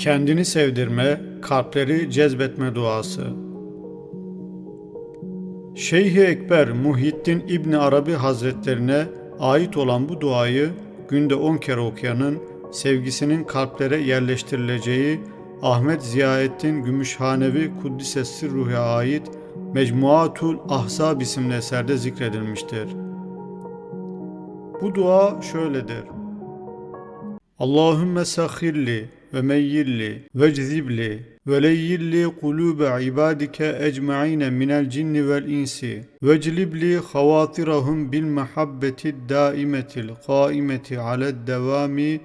Kendini sevdirme, kalpleri cezbetme duası. Şeyh-i Ekber Muhyiddin İbni Arabi Hazretlerine ait olan bu duayı günde 10 kere okuyanın sevgisinin kalplere yerleştirileceği Ahmet Ziyaettin Gümüşhanevi Kuddise Sirruh'a ait Mecmuatul Ahzab isimli eserde zikredilmiştir. Bu dua şöyledir. Allahümme sahhirli وميل لي واجذب لي وليل لي قلوب عبادك أجمعين من الجن والإنس. واجلب لي خواطرهم بالمحبة الدائمة القائمة على الدوام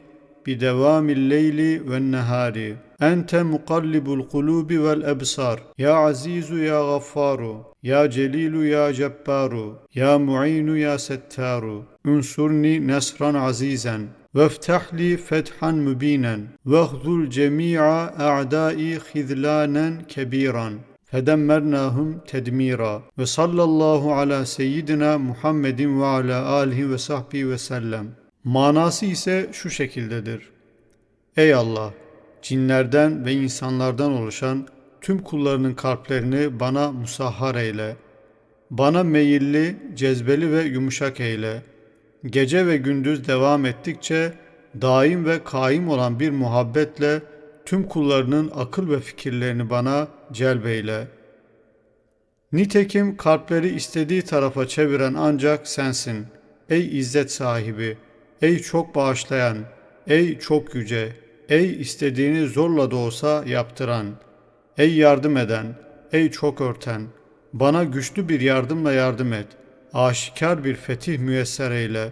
بدوام الليل والنهار. أنت مقلب القلوب والأبصار. يا عزيز يا غفار. يا جليل يا جبار. يا معين يا ستار. انصرني نصرا عزيزا. ya settaru. Unsurni nesran azizen. وافتح لي فتحا مبينا واخذل جميع أعدائي خذلانا كبيرا فدمرناهم تدميرا وصلى الله على سيدنا Muhammed ve ala alihi ve sahbihi ve sellem. Manası ise şu şekildedir. Ey Allah! Cinlerden ve insanlardan oluşan tüm kullarının kalplerini bana musahhar eyle. Bana meyilli, cezbeli ve yumuşak eyle.'' Gece ve gündüz devam ettikçe daim ve kaim olan bir muhabbetle tüm kullarının akıl ve fikirlerini bana celbeyle. Nitekim kalpleri istediği tarafa çeviren ancak sensin. Ey izzet sahibi, ey çok bağışlayan, ey çok yüce, ey istediğini zorla da olsa yaptıran, ey yardım eden, ey çok örten, bana güçlü bir yardımla yardım et.'' Aşikar bir fetih müyesser eyle.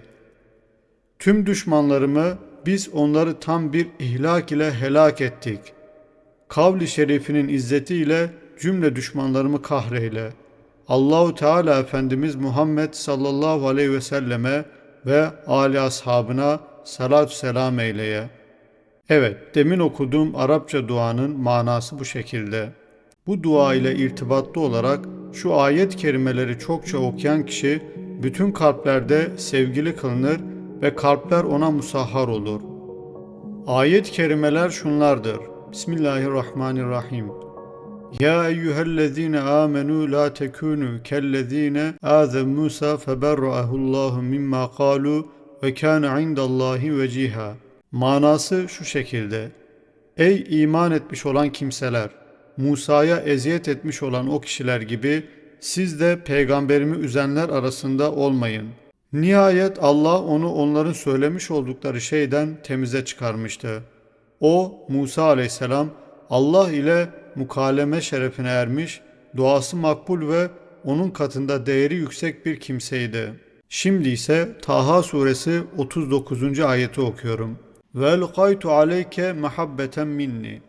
Tüm düşmanlarımı biz onları tam bir ihlak ile helak ettik. Kavli şerifinin izzetiyle cümle düşmanlarımı kahreyle. Allahu Teala Efendimiz Muhammed sallallahu aleyhi ve selleme ve âli ashabına salatü selam eyleye. Evet, demin okuduğum Arapça duanın manası bu şekilde. Bu dua ile irtibatlı olarak şu ayet kerimeleri çokça okuyan kişi bütün kalplerde sevgili kılınır ve kalpler ona musahhar olur. Ayet kerimeler şunlardır. Bismillahirrahmanirrahim. Ya eyyühellezine amenu la tekunu kellezine azen Musa feberra'ahullahu mimma kalu ve kâne indallahi veciha. Manası şu şekilde. Ey iman etmiş olan kimseler! Musa'ya eziyet etmiş olan o kişiler gibi siz de peygamberimi üzenler arasında olmayın. Nihayet Allah onu onların söylemiş oldukları şeyden temize çıkarmıştı. O Musa aleyhisselam Allah ile mukaleme şerefine ermiş, duası makbul ve onun katında değeri yüksek bir kimseydi. Şimdi ise Taha suresi 39. ayeti okuyorum. Vel kaytu aleyke muhabbeten minni.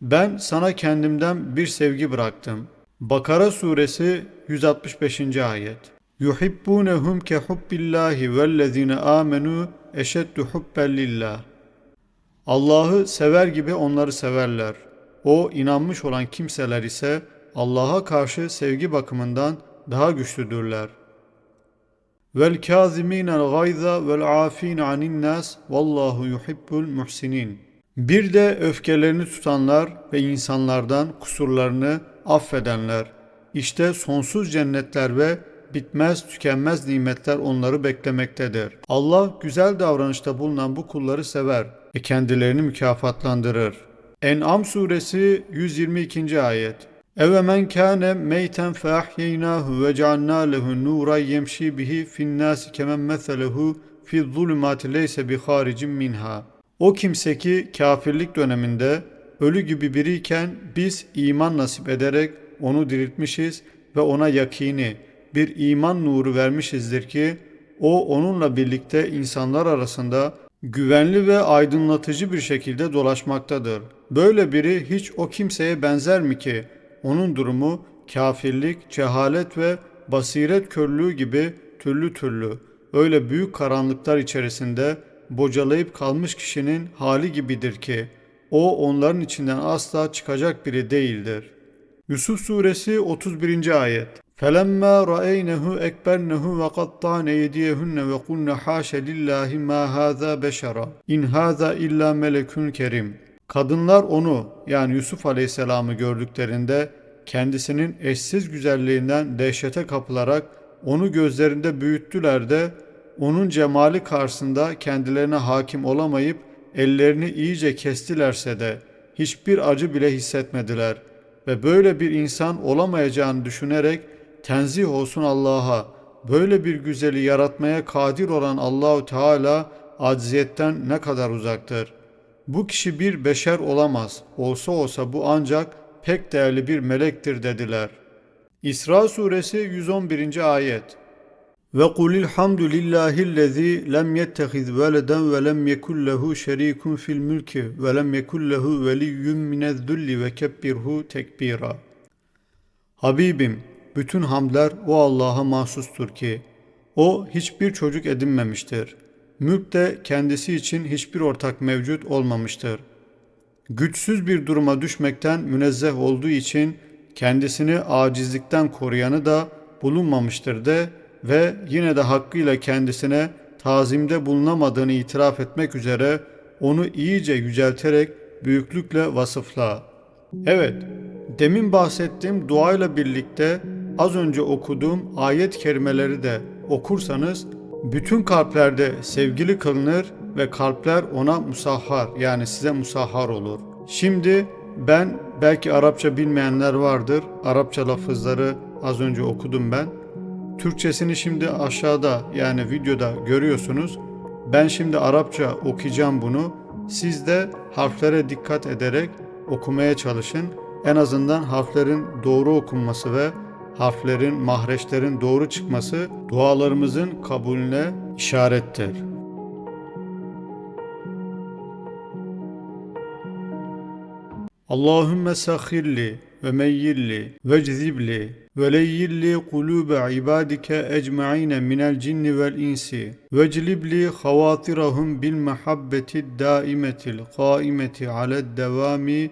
Ben sana kendimden bir sevgi bıraktım. Bakara suresi 165. ayet. Yuhibbunehum ke hubbillahi vellezine amenu eşeddu hubben lillah. Allah'ı sever gibi onları severler. O inanmış olan kimseler ise Allah'a karşı sevgi bakımından daha güçlüdürler. Vel kâzimînel gayza vel afîn anin nas vallahu yuhibbul muhsinin. Bir de öfkelerini tutanlar ve insanlardan kusurlarını affedenler. İşte sonsuz cennetler ve bitmez tükenmez nimetler onları beklemektedir. Allah güzel davranışta bulunan bu kulları sever ve kendilerini mükafatlandırır. En'am suresi 122. ayet. Eve men kâne meyten fe ahyeynâhu ve cealnâ lehu nûran yemşî bihi fin nâsi kemen meselehu fi zulümâti leyse bi haricin minha. O kimse ki kafirlik döneminde ölü gibi biriyken biz iman nasip ederek onu diriltmişiz ve ona yakini, bir iman nuru vermişizdir ki o onunla birlikte insanlar arasında güvenli ve aydınlatıcı bir şekilde dolaşmaktadır. Böyle biri hiç o kimseye benzer mi ki onun durumu kafirlik, cehalet ve basiret körlüğü gibi türlü türlü öyle büyük karanlıklar içerisinde bocalayıp kalmış kişinin hali gibidir ki o onların içinden asla çıkacak biri değildir. Yusuf suresi 31. ayet فَلَمَّا رَأَيْنَهُ اَكْبَرْنَهُ وَقَطَّعْنَ يَدِيهُنَّ وَقُلْنَ حَاشَ لِلّٰهِ مَا هَذَا بَشَرًا اِنْ هَذَا اِلَّا مَلَكٌ كَرِيمٌ Kadınlar onu yani Yusuf Aleyhisselam'ı gördüklerinde kendisinin eşsiz güzelliğinden dehşete kapılarak onu gözlerinde büyüttüler de onun cemali karşısında kendilerine hakim olamayıp ellerini iyice kestilerse de hiçbir acı bile hissetmediler ve böyle bir insan olamayacağını düşünerek tenzih olsun Allah'a böyle bir güzeli yaratmaya kadir olan Allahu Teala acziyetten ne kadar uzaktır. Bu kişi bir beşer olamaz. Olsa olsa bu ancak pek değerli bir melektir dediler. İsra suresi 111. ayet. Ve kulil hamdu lillahillezî lem yettehiz veleden ve lem yekun lehu şerikun fil mülki ve lem yekun lehu veliyyun minezzulli ve kebbirhu tekbira. Habibim, bütün hamdler o Allah'a mahsustur ki, o hiçbir çocuk edinmemiştir. Mülk de kendisi için hiçbir ortak mevcut olmamıştır. Güçsüz bir duruma düşmekten münezzeh olduğu için kendisini acizlikten koruyanı da bulunmamıştır de ve yine de hakkıyla kendisine tazimde bulunamadığını itiraf etmek üzere onu iyice yücelterek büyüklükle vasıfla. Evet, demin bahsettiğim duayla birlikte az önce okuduğum ayet kerimeleri de okursanız bütün kalplerde sevgili kılınır ve kalpler ona musahhar yani size musahhar olur. Şimdi ben belki Arapça bilmeyenler vardır. Arapça lafızları az önce okudum ben. Türkçesini şimdi aşağıda yani videoda görüyorsunuz. Ben şimdi Arapça okuyacağım bunu. Siz de harflere dikkat ederek okumaya çalışın. En azından harflerin doğru okunması ve harflerin, mahreçlerin doğru çıkması dualarımızın kabulüne işarettir. Allahümme sahhirli وميل لي واجذب لي وليل لي قلوب عبادك أجمعين من الجن والإنس. واجلب لي خواطرهم بالمحبة الدائمة القائمة على الدوام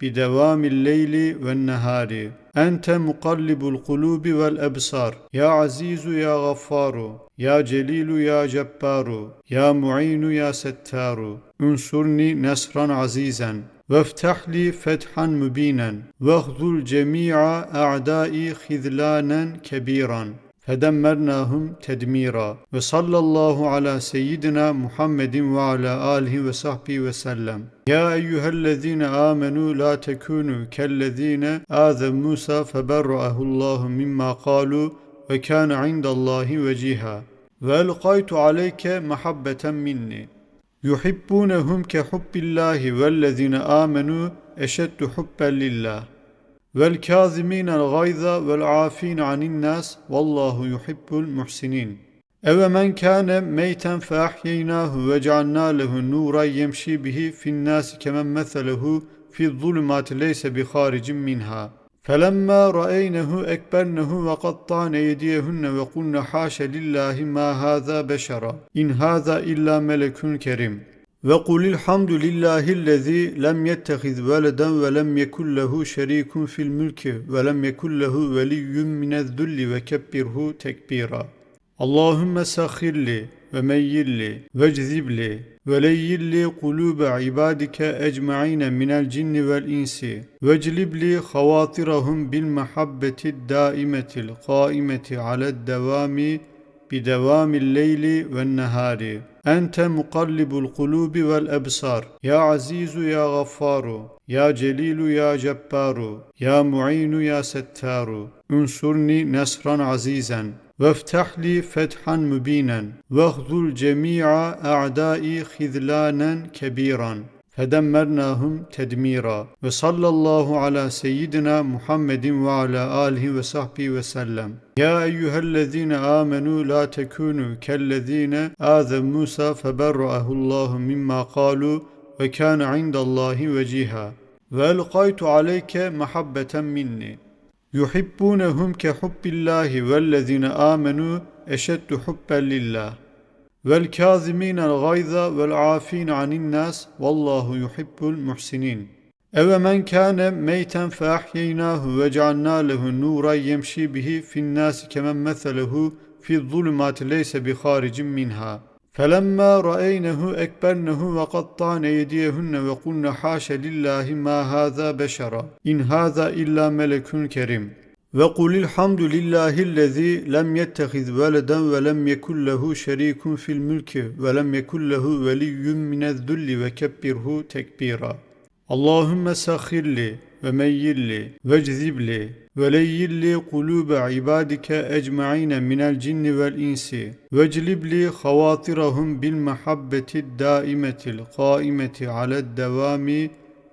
بدوام الليل والنهار. أنت مقلب القلوب والأبصار. يا عزيز يا غفار. يا جليل يا جبار. يا معين يا ستار. انصرني نصرا عزيزا. وافتح لي فتحا مبينا واخذل جميع أعدائي خذلانا كبيرا فدمرناهم تدميرا وصلى الله على سيدنا محمد وعلى آله وصحبه وسلم يا أيها الذين آمنوا لا تكونوا كالذين آذوا موسى فبرأه الله مما قالوا وكان عند الله وجيها وألقيت عليك محبة مني يحبونهم كحب الله والذين آمنوا أشد حبا لله والكاظمين الغيظ والعافين عن الناس والله يحب المحسنين أو من كان ميتا فأحييناه وجعلنا له نورا يمشي به في الناس كمن مثله في الظلمات ليس بخارج منها فلما رأينه أكبرنه وقطعن أيديهن وقلن حاش لله ما هذا بشرا إن هذا إلا ملك كريم وقل الحمد لله الذي لم يتخذ ولدا ولم يكن له شريك في الملك ولم يكن له ولي من الذل وكبره تكبيرا اللهم سخر لي وميل لي واجذب لي وليل لي قلوب عبادك أجمعين من الجن والإنس. واجلب لي خواطرهم بالمحبة الدائمة القائمة على الدوام بدوام الليل والنهار. أنت مقلب القلوب والأبصار. يا عزيز يا غفار. يا جليل يا جبار. يا معين يا ستار. انصرني نصرا عزيزا. وافتح لي فتحا مبينا واخذل جميع أعدائي خذلانا كبيرا فدمرناهم تدميرا وصلى الله على سيدنا محمد وعلى آله وصحبه وسلم يا أيها الذين آمنوا لا تكونوا كالذين آذوا موسى فبرأه الله مما قالوا وكان عند الله وجيها وألقيت عليك محبة مني yuhibbunehum ke hubbillahi vellezine amenu eşeddu hubben lillah vel kazimînel gayza vel afîne anin nas vallahu yuhibbul muhsinin Eve men kâne meyten fe ahyeynâhu ve ceannâ lehu nûra yemşî bihi fin nâsi kemen meselehu fi zulümâti leyse bi haricin minha.'' فَلَمَّا رَأَيْنَهُ اَكْبَرْنَهُ وَقَطَّعْنَ اَيْدِيَهُنَّ وَقُلْنَ حَاشَ لِلّٰهِ مَا هَذَا بَشَرًا اِنْ هَذَا اِلَّا مَلَكٌ كَرِيمٌ وَقُلِ الْحَمْدُ لِلّٰهِ الَّذ۪ي لَمْ يَتَّخِذْ وَلَدًا وَلَمْ يَكُنْ لَهُ شَر۪يكٌ فِي الْمُلْكِ وَلَمْ يَكُنْ لَهُ وَلِيٌّ مِنَ الذُّلِّ وَكَبِّرْهُ تَكْبِيرًا اللهم سخر لي وميل لي واجذب لي ولين لي قلوب عبادك أجمعين من الجن والإنس واجلب لي خواطرهم بالمحبة الدائمة القائمة على الدوام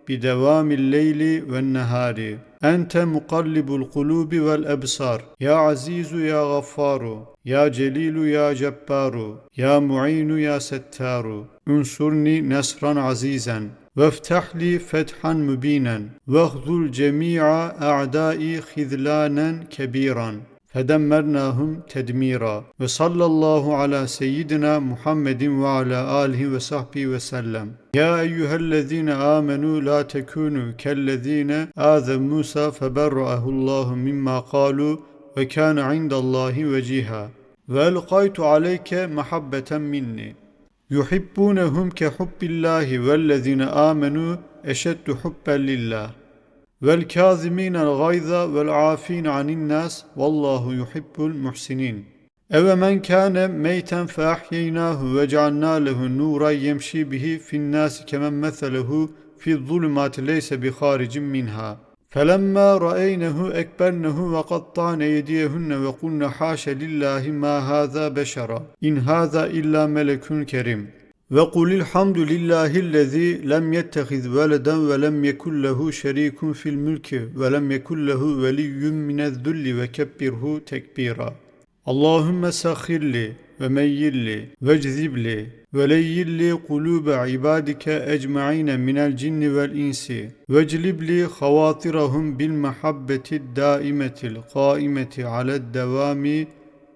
بدوام الليل والنهار أنت مقلب القلوب والأبصار يا عزيز يا غفار يا جليل يا جبار يا معين يا ستار انصرني نصرا عزيزا وافتح لي فتحا مبينا واخذل جميع أعدائي خذلانا كبيرا. فدمرناهم تدميرا. وصلى الله على سيدنا محمد وعلى آله وصحبه وسلم. يا أيها الذين آمنوا لا تكونوا كالذين آذوا موسى فبرأه الله مما قالوا وكان عند الله وجيها. وألقيت عليك محبة مني. يحبونهم كحب الله والذين آمنوا أشد حبا لله والكاظمين الغيظ والعافين عن الناس والله يحب المحسنين أومن كان ميتا فأحييناه وجعلنا له نورا يمشي به في الناس كمن مثله في الظلمات ليس بخارج منها فلما رأينه أكبرنه وقطعن أيديهن وقلن حاش لله ما هذا بشرا إن هذا إلا ملك كريم وقل الحمد لله الذي لم يتخذ ولدا ولم يكن له شريك في الملك ولم يكن له ولي من الذل وكبره تكبيرا اللهم سخر لي وميل لي واجذب لي ولين لي قلوب عبادك أجمعين من الجن والإنس واجلب لي خواطرهم بالمحبة الدائمة القائمة على الدوام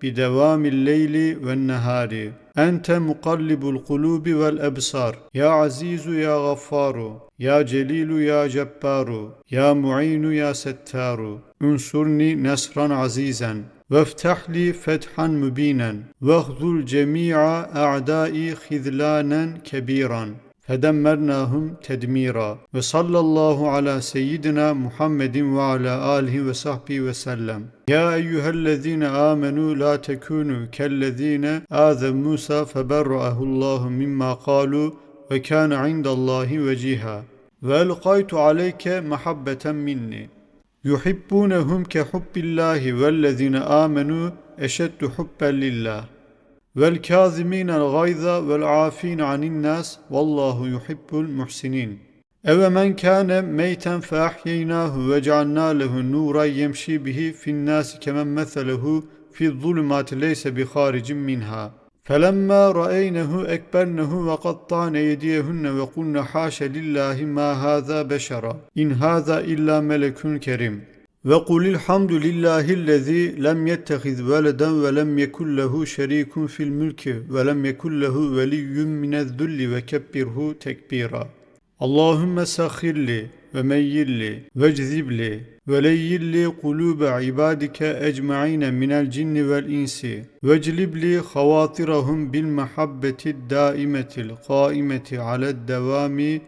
بدوام الليل والنهار أنت مقلب القلوب والأبصار يا عزيز يا غفار يا جليل يا جبار يا معين يا ستار انصرني نصرا عزيزا وافتح لي فتحا مبينا واخذل جميع أعدائي خذلانا كبيرا. فدمرناهم تدميرا. وصلى الله على سيدنا محمد وعلى آله وصحبه وسلم. يا أيها الذين آمنوا لا تكونوا كالذين آذوا موسى فبرأه الله مما قالوا وكان عند الله وجيها. وألقيت عليك محبة مني. يحبونهم كحب الله والذين آمنوا أشد حبا لله والكاظمين الغيظ والعافين عن الناس والله يحب المحسنين أومن كان ميتا فأحييناه وجعلنا له نورا يمشي به في الناس كمن مثله في الظلمات ليس بخارج منها فلما رأينه أكبرنه وقطعن أيديهن وقلن حاش لله ما هذا بشرا إن هذا إلا ملك كريم وقل الحمد لله الذي لم يتخذ ولدا ولم يكن له شريك في الملك ولم يكن له ولي من الذل وكبره تكبيرا اللهم سخر لي وميل لي واجذب لي ولين لي قلوب عبادك أجمعين من الجن والإنس. واجلب لي خواطرهم بالمحبة الدائمة القائمة على الدوام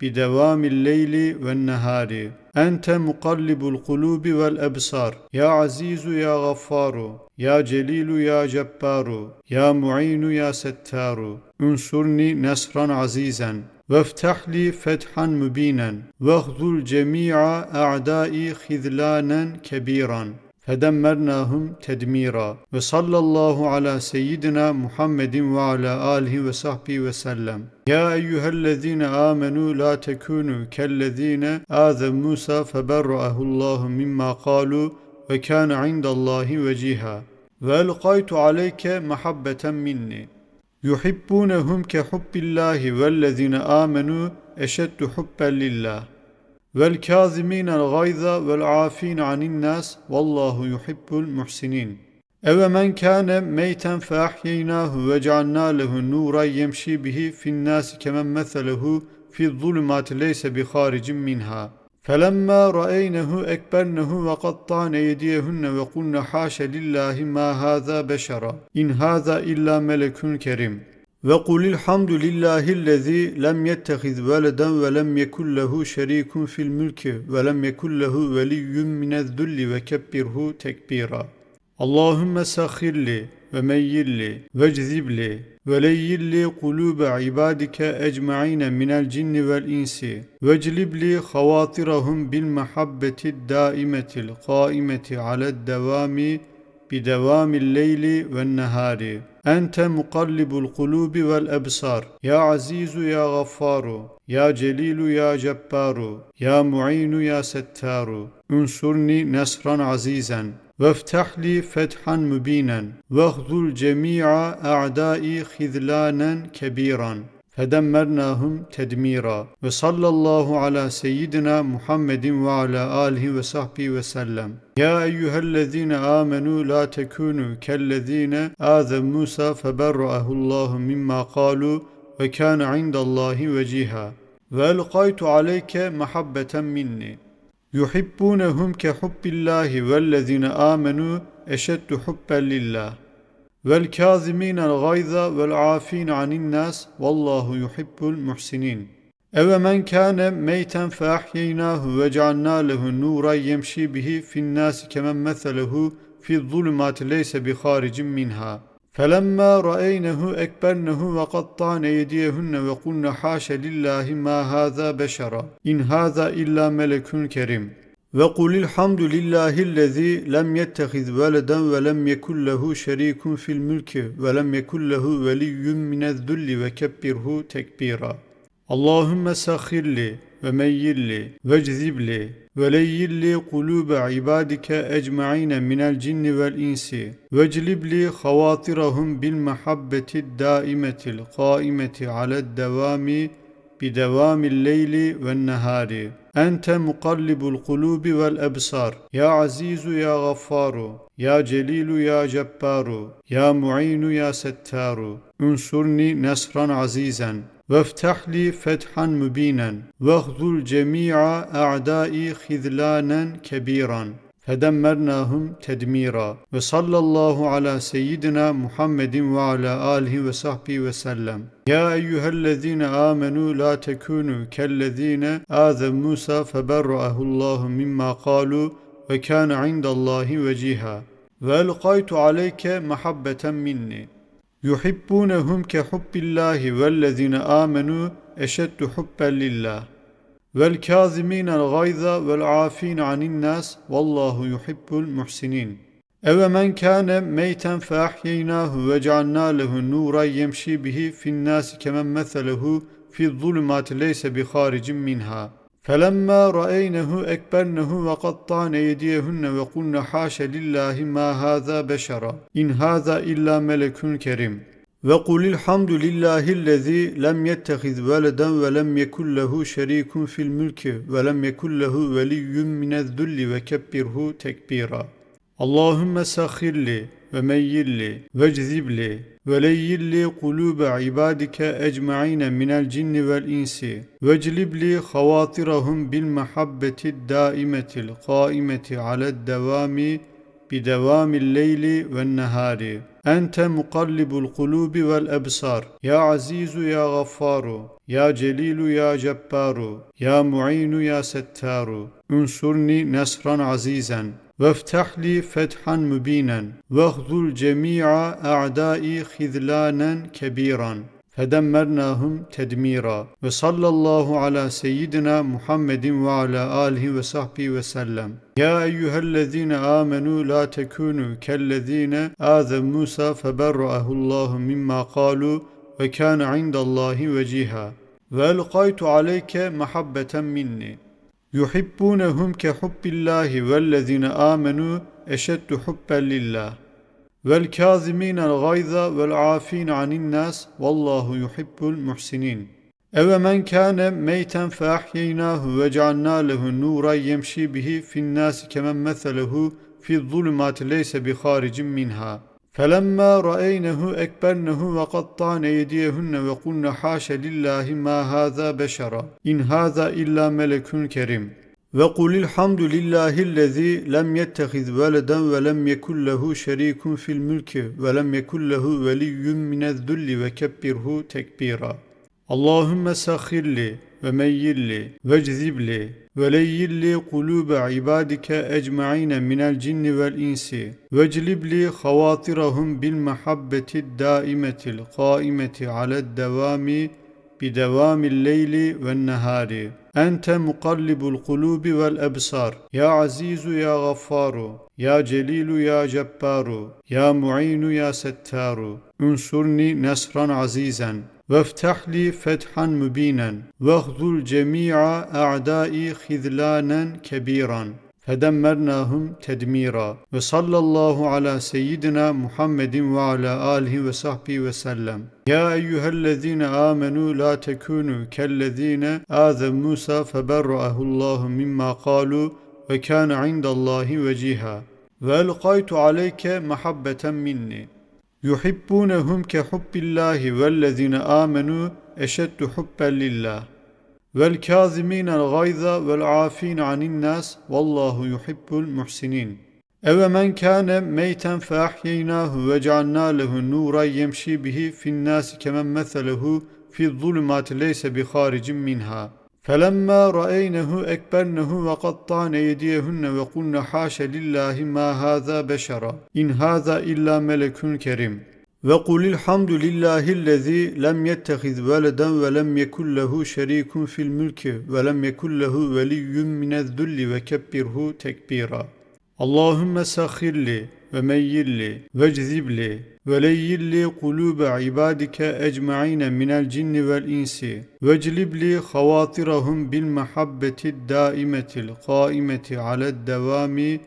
بدوام الليل والنهار. أنت مقلب القلوب والأبصار. يا عزيز يا غفار. يا جليل يا جبار. يا معين يا ستار. انصرني نصرا عزيزا. وافتح لي فتحا مبينا واخذل جميع أعدائي خذلانا كبيرا. فدمرناهم تدميرا. وصلى الله على سيدنا محمد وعلى آله وصحبه وسلم. يا أيها الذين آمنوا لا تكونوا كالذين آذوا موسى فبرأه الله مما قالوا وكان عند الله وجيها. وألقيت عليك محبة مني. يحبونهم كحب الله والذين آمنوا أشد حبا لله والكاظمين الغيظ والعافين عن الناس والله يحب المحسنين أومن كان ميتا فأحييناه وجعلنا له نورا يمشي به في الناس كمن مثله في الظلمات ليس بخارج منها فلما رأينه أكبرنه وقطعن أيديهن وقلن حاش لله ما هذا بشرا إن هذا إلا ملك كريم وقل الحمد لله الذي لم يتخذ ولدا ولم يكن له شريك في الملك ولم يكن له ولي من الذل وكبره تكبيرا اللهم سخر لي وميل لي واجذب لي ولين لي قلوب عبادك أجمعين من الجن والإنس. واجلب لي خواطرهم بالمحبة الدائمة القائمة على الدوام بدوام الليل والنهار. أنت مقلب القلوب والأبصار. يا عزيز يا غفار. يا جليل يا جبار. يا معين يا ستار. انصرني نصرا عزيزا. وافتح لي فتحا مبينا واخذل جميع أعدائي خذلانا كبيرا فدمرناهم تدميرا وصلى الله على سيدنا محمد وعلى آله وصحبه وسلم يا أيها الذين آمنوا لا تكونوا كالذين آذوا موسى فبرأه الله مما قالوا وكان عند الله وجيها وألقيت عليك محبة مني yuhibbunehum ke hubbillahi vellezine amenu eşeddu hubben lillah vel kazimînel gayza vel afîne anin nas vallahu yuhibbul muhsinin Eve men kâne meyten fe ahyeynâhu ve ceannâ lehu nûra yemşî bihi fin nâsi kemen meselehu fi zulümâti leyse bi haricin minha.'' فلما رأينه أكبرنه وقطعن أيديهن وقلن حاش لله ما هذا بشرا إن هذا إلا ملك كريم وقل الحمد لله الذي لم يتخذ ولدا ولم يكن له شريك في الملك ولم يكن له ولي من الذل وكبره تكبيرا اللهم سخر لي وميل لي واجذب لي ولين لي قلوب عبادك أجمعين من الجن والإنس. واجلب لي خواطرهم بالمحبة الدائمة القائمة على الدوام بدوام الليل والنهار. أنت مقلب القلوب والأبصار. يا عزيز يا غفار. يا جليل يا جبار. يا معين يا ستار. انصرني نصرا عزيزا. وافتح لي فتحا مبينا واخذل جميع أعدائي خذلانا كبيرا فدمرناهم تدميرا وصلى الله على سيدنا محمد وعلى آله وصحبه وسلم يا أيها الذين آمنوا لا تكونوا كالذين آذوا موسى فبرأه الله مما قالوا وكان عند الله وجيها وألقيت عليك محبة مني yuhibbunehum ke hubbillahi vellezine amenu eşeddu hubben lillah vel kazimînel gayza vel afîne anin nas vallahu yuhibbul muhsinin.'' Eve men kâne meyten fe ahyeynâhu ve ceannâ lehu nûra yemşî bihi fin nâsi kemen meselehu fi zulümâti leyse bi haricim minha. فلما رأينه أكبرنه وقطعن أيديهن وقلن حاش لله ما هذا بشرا إن هذا إلا ملك كريم وقل الحمد لله الذي لم يتخذ ولدا ولم يكن له شريك في الملك ولم يكن له ولي من الذل وكبره تكبيرا اللهم سخر لي وميل لي واجذب لي ولين لي قلوب عبادك أجمعين من الجن والإنس. واجلب لي خواطرهم بالمحبة الدائمة القائمة على الدوام بدوام الليل والنهار. أنت مقلب القلوب والأبصار. يا عزيز يا غفار. يا جليل يا جبار. يا معين يا ستار. انصرني نصرا عزيزا. وافتح لي فتحا مبينا واخذل جميع أعدائي خذلانا كبيرا فدمرناهم تدميرا وصلى الله على سيدنا محمد وعلى آله وصحبه وسلم يا أيها الذين آمنوا لا تكونوا كالذين آذوا موسى فبرأه الله مما قالوا وكان عند الله وجيها وألقيت عليك محبة مني يحبونهم كحب الله والذين آمنوا أشد حبا لله والكاظمين الغيظ والعافين عن الناس والله يحب المحسنين أو من كان ميتا فأحييناه وجعلنا له نورا يمشي به في الناس كمن مثله في الظلمات ليس بخارج منها فلما رأينه أكبرنه وقطعن أيديهن وقلن حاش لله ما هذا بشرا إن هذا إلا ملك كريم وقل الحمد لله الذي لم يتخذ ولدا ولم يكن له شريك في الملك ولم يكن له ولي من الذل وكبره تكبيرا اللهم سخر لي وميل لي واجذب لي ولين لي قلوب عبادك أجمعين من الجن والإنس. واجلب لي خواطرهم بالمحبة الدائمة القائمة على الدوام بدوام الليل والنهار. أنت مقلب القلوب والأبصار. يا عزيز يا غفار. يا جليل يا جبار. يا معين يا ستار. انصرني نصرا عزيزا. وافتح لي فتحا مبينا واخذل جميع أعدائي خذلانا كبيرا فدمرناهم تدميرا وصلى الله على سيدنا محمد وعلى آله وصحبه وسلم يا أيها الذين آمنوا لا تكونوا كالذين آذوا موسى فبرأه الله مما قالوا وكان عند الله وجيها وألقيت عليك محبة مني yuhibbunehum ke hubbillahi vellezine amenu eşeddu hubben lillah vel kazimine'l gayza vel afin anin nas vallahu yuhibbul muhsinin. Eve men kâne meyten fe ahyeynahu ve cealnâ lehu nûra yemşi bihi fin nâsi kemen meselehu fi zulümâti leyse bi haricin minha.'' فلما رأينه أكبرنه وقطعن أيديهن وقلن حاش لله ما هذا بشرا إن هذا إلا ملك كريم وقل الحمد لله الذي لم يتخذ ولدا ولم يكن له شريك في الملك ولم يكن له ولي من الذل وكبره تكبيرا اللهم سخر لي وميل لي واجذب لي ولين لي قلوب عبادك أجمعين من الجن والإنس. واجلب لي خواطرهم بالمحبة الدائمة القائمة على الدوام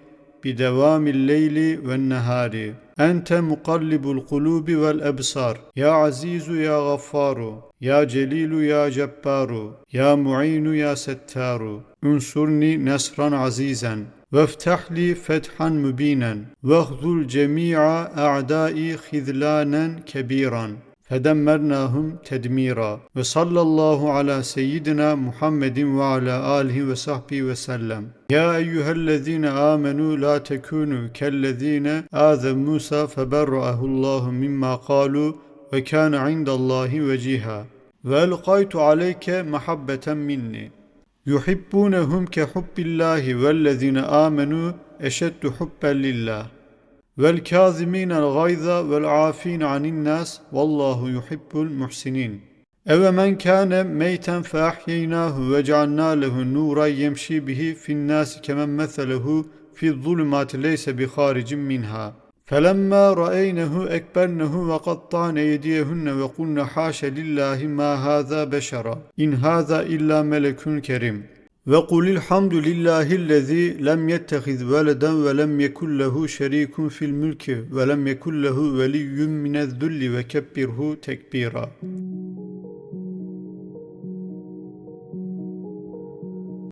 بدوام الليل والنهار. أنت مقلب القلوب والأبصار. يا عزيز يا غفار. يا جليل يا جبار. يا معين يا ستار. انصرني نصرا عزيزا. وافتح لي فتحا مبينا واخذل جميع أعدائي خذلانا كبيرا فدمرناهم تدميرا وصلى الله على سيدنا محمد وعلى آله وصحبه وسلم يا أيها الذين آمنوا لا تكونوا كالذين آذوا موسى فبرأه الله مما قالوا وكان عند الله وجيها وألقيت عليك محبة مني يحبونهم كحب الله والذين آمنوا أشد حبا لله والكاظمين الغيظ والعافين عن الناس والله يحب المحسنين أومن كان ميتا فأحييناه وجعلنا له نورا يمشي به في الناس كمن مثله في الظلمات ليس بخارج منها فلما رأينه أكبرنه وقطعن أيديهن وقلن حاش لله ما هذا بشرا إن هذا إلا ملك كريم وقل الحمد لله الذي لم يتخذ ولدا ولم يكن له شريك في الملك ولم يكن له ولي من الذل وكبره تكبيرا